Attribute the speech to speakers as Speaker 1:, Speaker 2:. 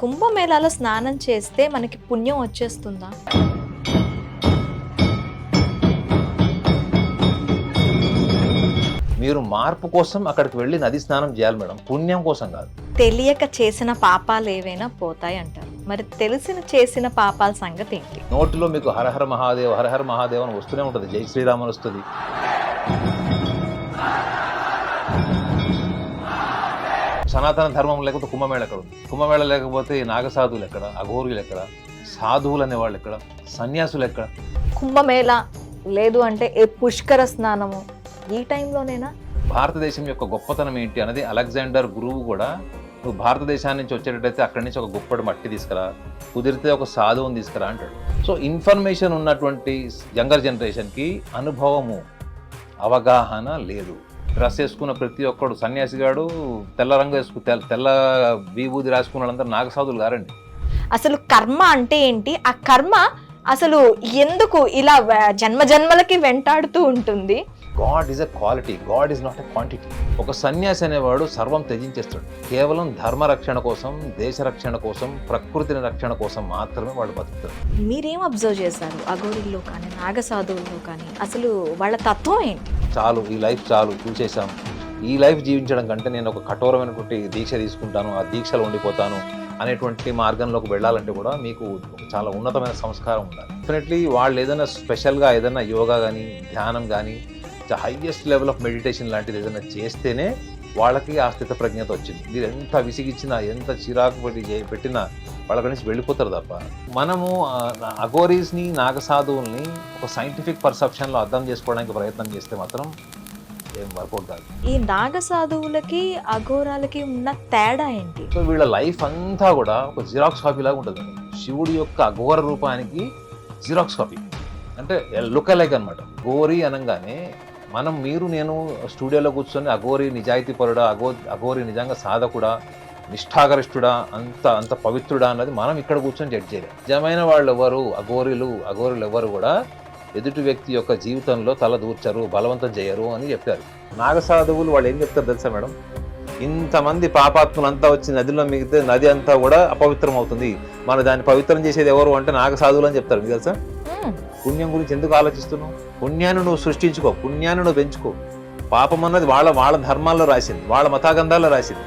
Speaker 1: కుంభమేళాలో స్నానం చేస్తే మనకి పుణ్యం వచ్చేస్తుందా?
Speaker 2: మీరు మార్పు కోసం అక్కడికి వెళ్ళి నది స్నానం చేయాలి మేడం. పుణ్యం కోసం కాదు.
Speaker 1: తెలియక చేసిన పాపాలు ఏవైనా పోతాయి అంటారు. మరి తెలిసిన చేసిన పాపాల సంగతి ఏంటి?
Speaker 2: నోటిలో మీకు హరహర మహాదేవ్ హరహర మహాదేవ్ అని వస్తూనే ఉంటుంది. జై శ్రీరామ్ అని వస్తుంది. సనాతన ధర్మం లేకపోతే కుంభమేళ ఎక్కడ ఉంది? కుంభమేళ లేకపోతే నాగసాధువులు ఎక్కడ? అఘోరులు ఎక్కడ? సాధువులు అనేవాళ్ళు ఎక్కడ? సన్యాసులు ఎక్కడ?
Speaker 1: కుంభమేళ లేదు అంటే ఏ పుష్కర స్నానము? ఈ టైంలోనేనా?
Speaker 2: భారతదేశం యొక్క గొప్పతనం ఏంటి అనేది అలెగ్జాండర్ గురువు కూడా నువ్వు భారతదేశాన్ని నుంచి వచ్చేటట్టయితే అక్కడి నుంచి ఒక గొప్పటి మట్టి తీసుకురా కుదిరితే ఒక సాధువుని తీసుకురా అంటాడు. సో ఇన్ఫర్మేషన్ ఉన్నటువంటి యంగర్ జనరేషన్కి అనుభవము అవగాహన లేదు. డ్రెస్ వేసుకున్న ప్రతి ఒక్కడు సన్యాసిగాడు తెల్ల రంగు వేసుకు తెల్ల విభూది రాసుకున్న వాళ్ళందరూ నాగసాధులు గారండి.
Speaker 1: అసలు కర్మ అంటే ఏంటి? ఆ కర్మ అసలు ఎందుకు ఇలా జన్మ జన్మలకి వెంటాడుతూ ఉంటుంది?
Speaker 2: God is a quality God is not a quantity. ఒక సన్యాసి అనేవాడు సర్వం త్యజించేస్తాడు. కేవలం ధర్మ రక్షణ కోసం దేశ రక్షణ కోసం ప్రకృతిని రక్షణ కోసం మాత్రమే వాడు బతుకుతాడు.
Speaker 1: మీరేం అబ్జర్వ్ చేశారు? అఘోరిల్లో కానీ నాగసాధువుల్లో కానీ? అసలు వాళ్ళ తత్వం ఏంటి?
Speaker 2: చాలు ఈ లైఫ్ చాలు చూసేసాం ఈ లైఫ్ జీవించడం కంటే నేను ఒక కఠోరమైనటువంటి దీక్ష తీసుకుంటాను ఆ దీక్షలో ఉండిపోతాను అనేటువంటి మార్గంలోకి వెళ్ళాలంటే కూడా మీకు చాలా ఉన్నతమైన సంస్కారం ఉండాలి. డెఫినెట్లీ వాళ్ళు ఏదైనా స్పెషల్గా ఏదైనా యోగా కానీ ధ్యానం కానీ హైయెస్ట్ లెవెల్ ఆఫ్ మెడిటేషన్ లాంటిది ఏదైనా చేస్తేనే వాళ్ళకి ఆ స్థిత ప్రజ్ఞత వచ్చింది. మీరు ఎంత విసిగిచ్చినా ఎంత చిరాకు పెట్టి పెట్టినా వాళ్ళ నుంచి వెళ్ళిపోతారు తప్ప. మనము అఘోరీస్ని నాగసాధువుల్ని ఒక సైంటిఫిక్ పర్సెప్షన్లో అర్థం చేసుకోవడానికి ప్రయత్నం చేస్తే మాత్రం ఏం వర్కౌట్ కాదు.
Speaker 1: ఈ నాగసాధువులకి అఘోరాలకి ఉన్న తేడా ఏంటి?
Speaker 2: సో వీళ్ళ లైఫ్ అంతా కూడా ఒక జిరాక్స్ కాపీ లాగా ఉంటుంది. శివుడి యొక్క అఘోర రూపానికి జిరాక్స్ కాపీ. అంటే లుక్ లైక్ అనమాట గోరి అనగానే మనం మీరు నేను స్టూడియోలో కూర్చొని అఘోరి నిజాయితీ పరుడా అఘో అఘోరి నిజంగా సాధకుడా నిష్ఠాగరిష్ఠుడా అంత అంత పవిత్రుడా అన్నది మనం ఇక్కడ కూర్చొని జడ్జ్ చేయలేం. నిజమైన వాళ్ళు ఎవరు అఘోరీలు అఘోరులు ఎవరు కూడా ఎదుటి వ్యక్తి యొక్క జీవితంలో తల దూర్చరు బలవంతం చేయరు అని చెప్పారు. నాగసాధువులు వాళ్ళు ఏం చెప్తారు తెలుసా మేడం? ఇంతమంది పాపాత్ములంతా వచ్చి నదిలో మిగితే నది అంతా కూడా అపవిత్రం అవుతుంది మన దాన్ని పవిత్రం చేసేది ఎవరు అంటే నాగసాధువులు అని చెప్తారు. మీకు తెలుసా. పుణ్యం గురించి ఎందుకు ఆలోచిస్తున్నావు? పుణ్యాన్ని నువ్వు సృష్టించుకో పుణ్యాన్ని నువ్వు పెంచుకో. పాపం అన్నది వాళ్ళ వాళ్ళ ధర్మాల్లో రాసింది వాళ్ళ మత గ్రంథాల్లో రాసింది.